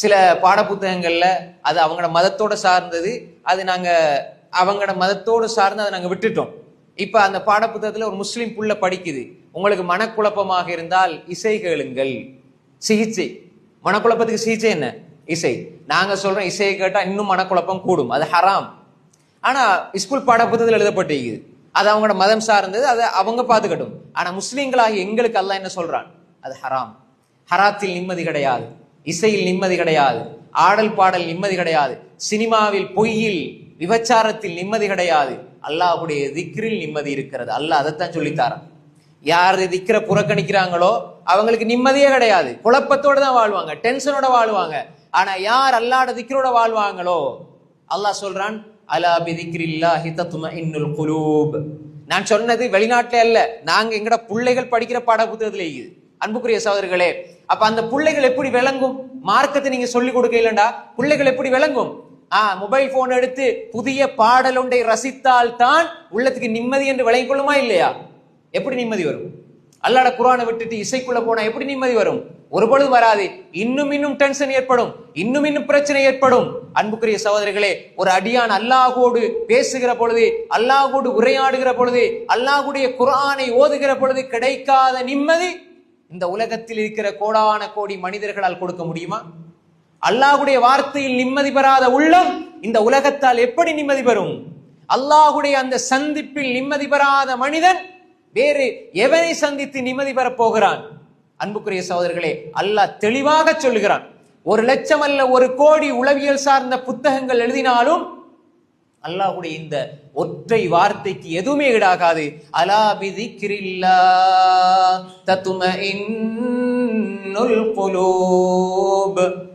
சில பாடப்புத்தகங்களில் அது அவங்களோட மதத்தோடு சார்ந்தது. அது நாங்கள் அவங்களோட மதத்தோடு சார்ந்து அதை நாங்கள் விட்டுட்டோம். இப்போ அந்த பாடப்புத்தகத்தில் ஒரு முஸ்லீம் புள்ள படிக்குது. உங்களுக்கு மனக்குழப்பமாக இருந்தால் இசை கேளுங்கள். சிகிச்சை. மனக்குழப்பத்துக்கு சிகிச்சை என்ன? இசை. நாங்கள் சொல்கிறோம் இசையை கேட்டால் இன்னும் மனக்குழப்பம் கூடும். அது ஹராம். ஆனால் ஸ்கூல் பாடப்புத்தகத்தில் எழுதப்பட்டிருக்குது. அது அவங்களோட மதம் சார்ந்தது. அதை அவங்க பார்த்துக்கட்டும். ஆனால் முஸ்லீம்களாகி எங்களுக்கு அல்லாஹ் என்ன சொல்கிறான் அது ஹராம். ஹராத்தில் நிம்மதி கிடையாது. இசையில் நிம்மதி கிடையாது ஆடல் பாடல் நிம்மதி கிடையாது சினிமாவில் பொய்யில் விபச்சாரத்தில் நிம்மதி கிடையாது. அல்லாஹுடைய திக்ரில் நிம்மதி இருக்கிறது. அல்லாஹ் அதைத்தான் சொல்லித்தாரான் யார் திக்கிற புறக்கணிக்கிறாங்களோ அவங்களுக்கு நிம்மதியே கிடையாது. குழப்பத்தோடு தான் வாழ்வாங்க டென்ஷனோட வாழ்வாங்க. ஆனா யார் அல்லாட திக்ரோட வாழ்வாங்களோ அல்லாஹ் சொல்றான் அலா பிதிக்ரில்லா ஹிதத்தும இன்னுல் குலூப். நான் சொன்னது வெளிநாட்டில் அல்ல. நாங்க எங்கட பிள்ளைகள் படிக்கிற பாட புத்தகத்துல இருக்குது. அன்புக்குரிய சகோதரர்களே அப்ப அந்த பிள்ளைகள் எப்படி விளங்கும்? மார்க்கத்தை நீங்க சொல்லி கொடுக்க இல்லண்டா? பிள்ளைகள் எப்படி விளங்கும்? ஆஹ் மொபைல் போன் எடுத்து புதிய பாடல் ஒன்றை ரசித்தால் தான் உள்ளத்துக்கு நிம்மதி என்று விளங்கிக் கொள்ளுமா இல்லையா? எப்படி நிம்மதி வரும்? அல்லாட குரானை விட்டுட்டு இசைக்குள்ள போனா எப்படி நிம்மதி வரும்? ஒரு பொழுது வராது. இன்னும் இன்னும் டென்ஷன் ஏற்படும். இன்னும் இன்னும் பிரச்சனை ஏற்படும். அன்புக்குரிய சகோதரர்களே ஒரு அடியான் அல்லாஹோடு பேசுகிற பொழுது அல்லாஹோடு உரையாடுகிற பொழுது அல்லாஹுடைய குரானை ஓதுகிற பொழுது கிடைக்காத நிம்மதி இந்த உலகத்தில் இருக்கிற கோடான கோடி மனிதர்களால் கொடுக்க முடியுமா? அல்லாஹுடைய வார்த்தையில் நிம்மதி பெறாத உள்ளம் இந்த உலகத்தால் எப்படி நிம்மதி பெறும்? அல்லாஹுடைய அந்த சந்திப்பில் நிம்மதி பெறாத மனிதன் வேறு எவனை சந்தித்து நிம்மதி பெறப் போகிறான்? அன்புக்குரிய சகோதரர்களே அல்லாஹ் தெளிவாக சொல்லுகிறான். ஒரு லட்சம் அல்ல ஒரு கோடி உளவியல் சார்ந்த புத்தகங்கள் எழுதினாலும் அல்லாஹுடைய இந்த ஒற்றை வார்த்தைக்கு எதுவுமே ஈடாகாது. அலா பிதிக்ரில்லா தத்தும இன்னுல் குலூப்.